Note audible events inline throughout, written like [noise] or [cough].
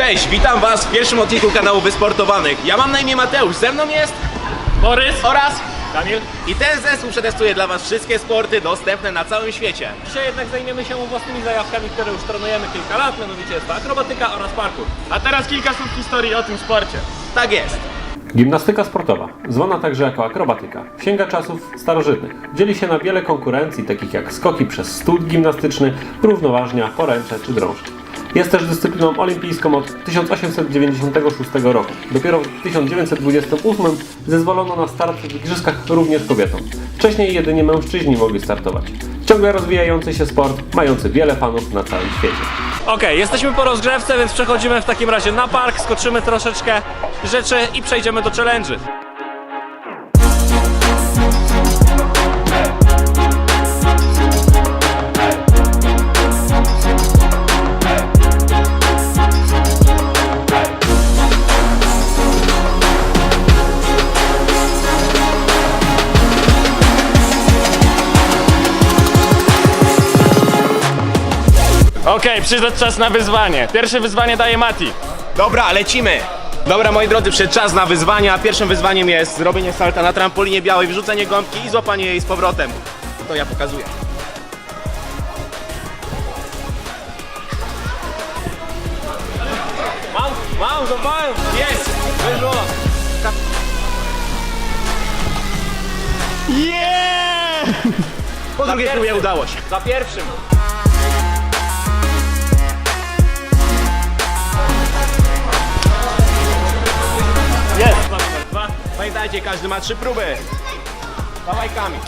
Cześć, witam was w pierwszym odcinku kanału Wysportowanych. Ja mam na imię Mateusz, ze mną jest Borys, oraz Kamil. i ten zespół przetestuje dla was wszystkie sporty dostępne na całym świecie. Dzisiaj jednak zajmiemy się własnymi zajawkami, które już trenujemy kilka lat, mianowicie jest to akrobatyka oraz parkour. A teraz kilka słów historii o tym sporcie. Tak jest. Gimnastyka sportowa, zwana także jako akrobatyka, sięga czasów starożytnych. Dzieli się na wiele konkurencji, takich jak skoki przez stół gimnastyczny, równoważnia, poręcze czy drążki. Jest też dyscypliną olimpijską od 1896 roku. Dopiero w 1928 zezwolono na start w igrzyskach również kobietom. Wcześniej jedynie mężczyźni mogli startować. Ciągle rozwijający się sport, mający wiele fanów na całym świecie. Okej, jesteśmy po rozgrzewce, więc przechodzimy w takim razie na park, skoczymy troszeczkę rzeczy i przejdziemy do challenge'y. Okej, przyszedł czas na wyzwanie. Pierwsze wyzwanie daje Mati. Dobra, lecimy. Dobra, moi drodzy, przed czas na wyzwania. Pierwszym wyzwaniem jest zrobienie salta na trampolinie białej, wrzucenie gąbki i złapanie jej z powrotem. To ja pokazuję. Mam, mam, złapałem! Jest! Wyszło! Po drugiej próbie udało się. Za pierwszym! Pamiętajcie, każdy ma trzy próby. Dawaj Kamil.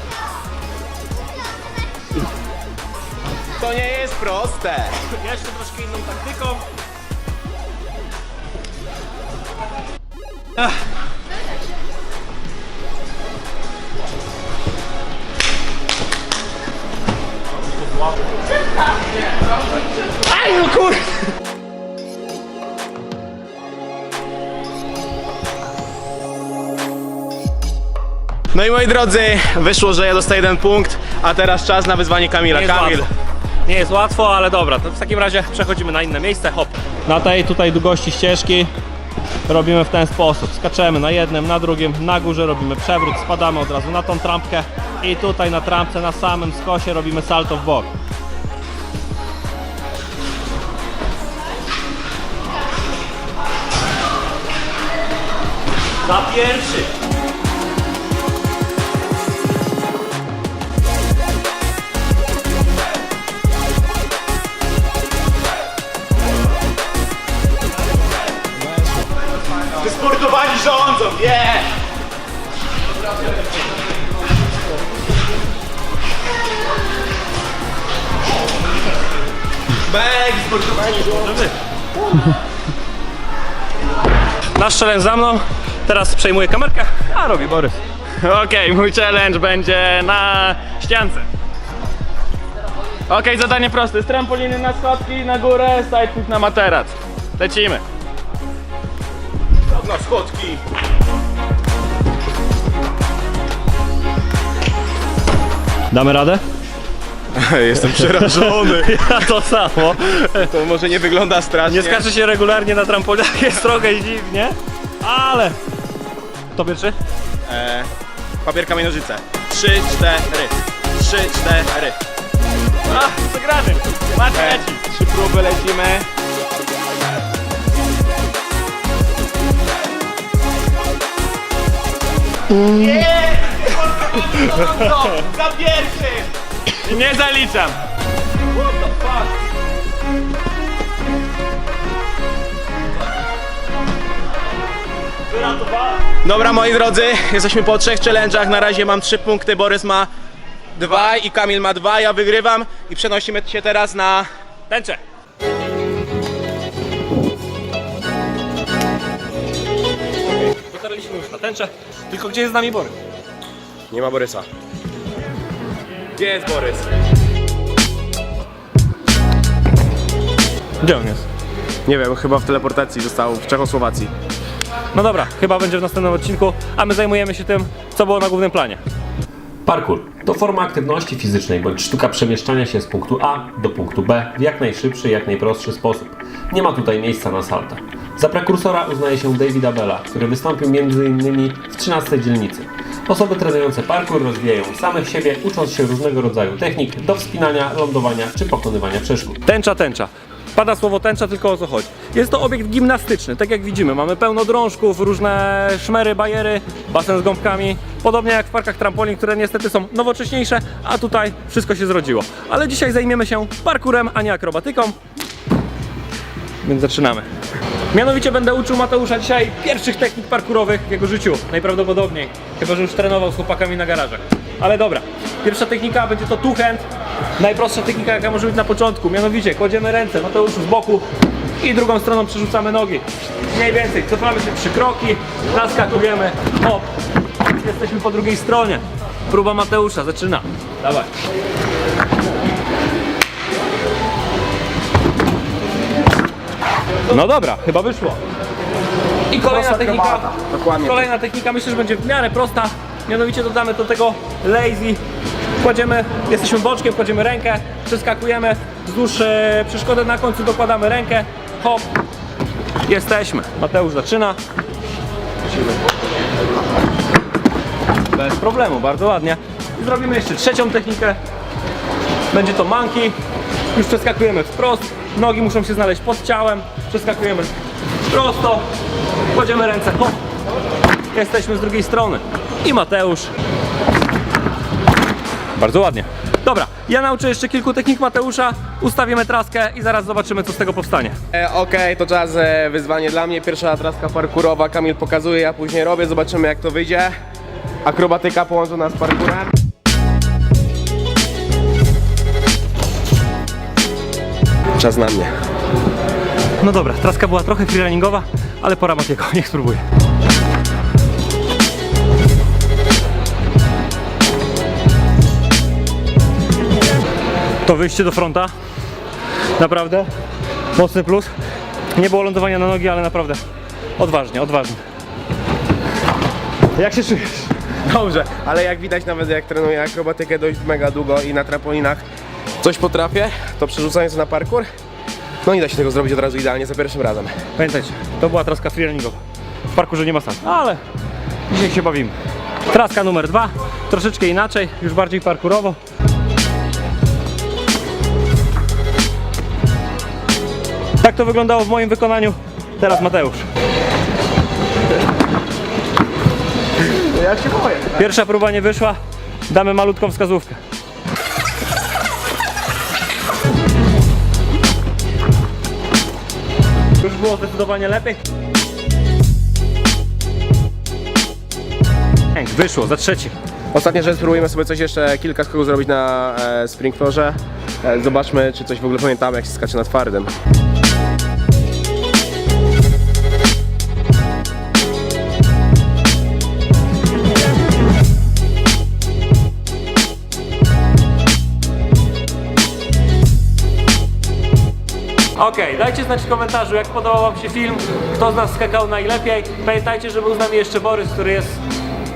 To nie jest proste. Jeszcze troszkę inną taktyką. Aj, no kur... No i moi drodzy, wyszło, że ja dostaję jeden punkt, a teraz czas na wyzwanie Kamila. Nie jest Kamil, łatwo. Nie jest łatwo, ale dobra. To w takim razie przechodzimy na inne miejsce. Hop. Na tej tutaj długości ścieżki robimy w ten sposób. Skaczemy na jednym, na drugim, na górze robimy przewrót, spadamy od razu na tą trampkę i tutaj na trampce na samym skosie robimy salto w bok. Za pierwszy. Bek, wysportowani rządzą. Nasz challenge za mną. Teraz przejmuję kamerkę, a robi Borys. Okej, mój challenge będzie na ściance. Okej, zadanie proste. Z trampoliny na schodki, na górę, sideflip na materac. Lecimy. Na schodki. Damy radę? [laughs] Jestem przerażony. [laughs] Ja to samo. To może nie wygląda strasznie. Nie skacze się regularnie na trampolinach, jest trochę dziwnie, ale... To pierwszy? E, papier, kamień, nożyce. Trzy, cztery. Trzy, cztery. A, przegrany. Macie E, leci. trzy próby lecimy. Nie! Za pierwszy! Nie zaliczam. What the fuck? Dobra moi drodzy, jesteśmy po trzech challenge'ach. Na razie mam trzy punkty, Borys ma dwa i Kamil ma dwa, ja wygrywam i przenosimy się teraz na Tęczę. Dotarliśmy już na tęczę, tylko gdzie jest z nami Borys? Nie ma Borysa. Gdzie jest Borys? Gdzie on jest? Nie wiem, chyba w teleportacji został w Czechosłowacji. No dobra, chyba będzie w następnym odcinku, a my zajmujemy się tym, co było na głównym planie. Parkour to forma aktywności fizycznej bądź sztuka przemieszczania się z punktu A do punktu B w jak najszybszy, jak najprostszy sposób. nie ma tutaj miejsca na salta. Za prekursora uznaje się Davida Bella, który wystąpił m.in. w 13 dzielnicy. Osoby trenujące parkour rozwijają samych siebie, ucząc się różnego rodzaju technik do wspinania, lądowania czy pokonywania przeszkód. Tęcza, tęcza. Pada słowo tęcza, tylko o co chodzi. Jest to obiekt gimnastyczny, tak jak widzimy. Mamy pełno drążków, różne szmery, bajery, basen z gąbkami. Podobnie jak w parkach trampolin, które niestety są nowocześniejsze, a tutaj wszystko się zrodziło. Ale dzisiaj zajmiemy się parkurem, a nie akrobatyką. Więc zaczynamy. Mianowicie będę uczył Mateusza dzisiaj pierwszych technik parkurowych w jego życiu. Najprawdopodobniej. Chyba, że już trenował z chłopakami na garażach. Ale dobra. Pierwsza technika będzie to two hand. Najprostsza technika, jaka może być na początku. Mianowicie kładziemy ręce Mateuszu z boku i drugą stroną przerzucamy nogi. Mniej więcej. Cofamy się trzy kroki. Naskakujemy. Hop. Jesteśmy po drugiej stronie. Próba Mateusza. Zaczyna. Dawaj. No dobra, chyba wyszło. I kolejna technika. Dokładnie. Kolejna technika myślę, że będzie w miarę prosta. Mianowicie dodamy do tego lazy. Kładziemy, jesteśmy boczkiem, kładziemy rękę, przeskakujemy wzdłuż e, przeszkody na końcu, dokładamy rękę, hop, jesteśmy. Mateusz zaczyna. Bez problemu, bardzo ładnie. I zrobimy jeszcze trzecią technikę. Będzie to monkey. Już przeskakujemy wprost. Nogi muszą się znaleźć pod ciałem. Przeskakujemy prosto. Kładziemy ręce. Hop. Jesteśmy z drugiej strony. I Mateusz. Bardzo ładnie. Dobra, ja nauczę jeszcze kilku technik Mateusza, ustawimy traskę i zaraz zobaczymy, co z tego powstanie. E, Okej, to czas e, wyzwanie dla mnie. Pierwsza traska parkurowa. Kamil pokazuje, ja później robię. Zobaczymy jak to wyjdzie. Akrobatyka połączona z parkurem. Czas na mnie. No dobra, traska była trochę freerunningowa, ale pora Matiego, niech spróbuje. To wyjście do fronta, naprawdę mocny plus. Nie było lądowania na nogi, ale naprawdę odważnie, odważnie. Jak się czujesz? Dobrze, ale jak widać nawet jak trenuję akrobatykę dość mega długo i na trampolinach coś potrafię, to przerzucając na parkur, no nie da się tego zrobić od razu idealnie za pierwszym razem. Pamiętajcie, to była traska freerunningowa. W parkurze nie ma sensu, ale dzisiaj się bawimy. Traska numer dwa, troszeczkę inaczej, już bardziej parkurowo. Tak to wyglądało w moim wykonaniu. Teraz Mateusz. Ja się boję. Pierwsza próba nie wyszła, damy malutką wskazówkę. Było zdecydowanie lepiej. Ej, Wyszło, za trzecim. Ostatnia rzecz, spróbujemy sobie coś jeszcze, kilka skoków zrobić na e, spring floorze. E, zobaczmy, czy coś w ogóle pamiętamy, jak się skacze na twardym. Okej, dajcie znać w komentarzu, jak podobał Wam się film, kto z nas skakał najlepiej. Pamiętajcie, że był z nami jeszcze Borys, który jest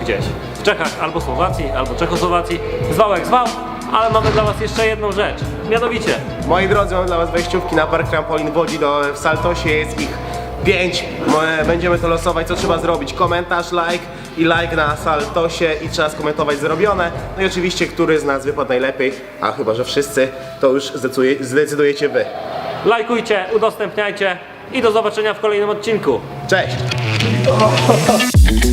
gdzieś w Czechach, albo Słowacji, albo Czechosłowacji. Zwał jak zwał, ale mamy dla Was jeszcze jedną rzecz. Mianowicie, Moi drodzy, mam dla Was wejściówki na park trampolin w Łodzi do, w Saltosie, jest ich 5. Będziemy to losować, co trzeba zrobić. Komentarz, like i like na Saltosie i trzeba skomentować zrobione. No i oczywiście, który z nas wypadł najlepiej, a chyba, że wszyscy, to już zdecyduje, zdecydujecie Wy. Lajkujcie, udostępniajcie i do zobaczenia w kolejnym odcinku. Cześć! [laughs]